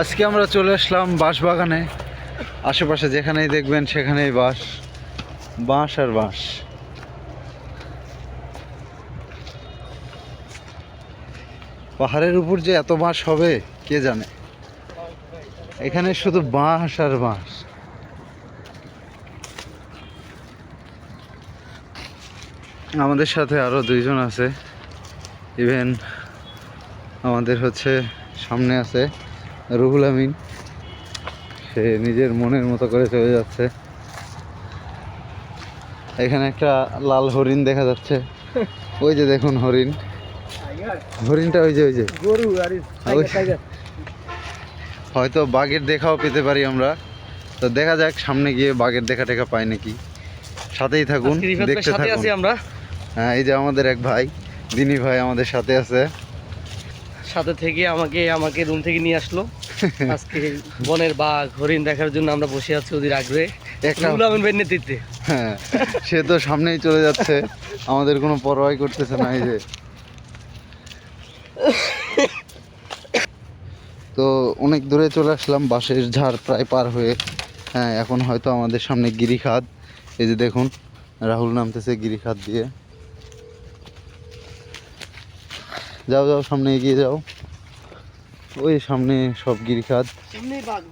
আজকে আমরা চলে আসলাম বাঁশ বাগানে আশেপাশে যেখানেই দেখবেন সেখানেই বাঁশ। বাঁশ আর বাঁশ। পাহাড়ের উপর যে এত বাঁশ হবে, কে জানে? এখানে শুধু বাঁশ আর বাঁশ। আমাদের সাথে আরও দুইজন আছে। ইভেন আমাদের হচ্ছে সামনে আছে। রুহুল আমিন। সে নিজের মনের মতো করে চলে যাচ্ছে। এখানে একটা লাল হরিণ দেখা যাচ্ছে। ওই যে দেখুন হরিণ। হরিণটা ওই যে ওই যে। হয়তো বাঘের দেখাও পেতে পারি আমরা। তো দেখা যাক সামনে গিয়ে বাঘের দেখা টেখা পাই নাকি। সাথেই থাকুন দেখতে থাকুন। আমরা। হ্যাঁ এই যে আমাদের এক ভাই দিনী ভাই আমাদের সাথে আছে। সাথে থেকে আমাকে আমাকে রুম থেকে নিয়ে আসলো। আজকে বনের বাঘ হরিণ দেখার জন্য আমরা বসে আছি ওদের আগ্রহে। ভাইয়ের নেতৃত্বে। হ্যাঁ সে তো সামনেই চলে যাচ্ছে। আমাদের কোনো পরোয়াই করতেছে না এই যে। তো অনেক দূরে চলে আসলাম বাঁশের ঝাড় প্রায় পার হয়ে। হ্যাঁ এখন হয়তো আমাদের সামনে গিরিখাদ এই যে দেখুন রাহুল নামতেছে গিরিখাদ দিয়ে। যাও যাও সামনে এগিয়ে যাও। ওই সামনে সব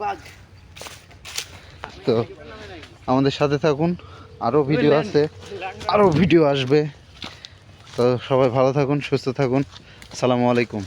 বাঘ তো আমাদের সাথে থাকুন। আরও ভিডিও আছে। আরও ভিডিও আসবে। তো সবাই ভালো থাকুন সুস্থ থাকুন। আসসালামু আলাইকুম।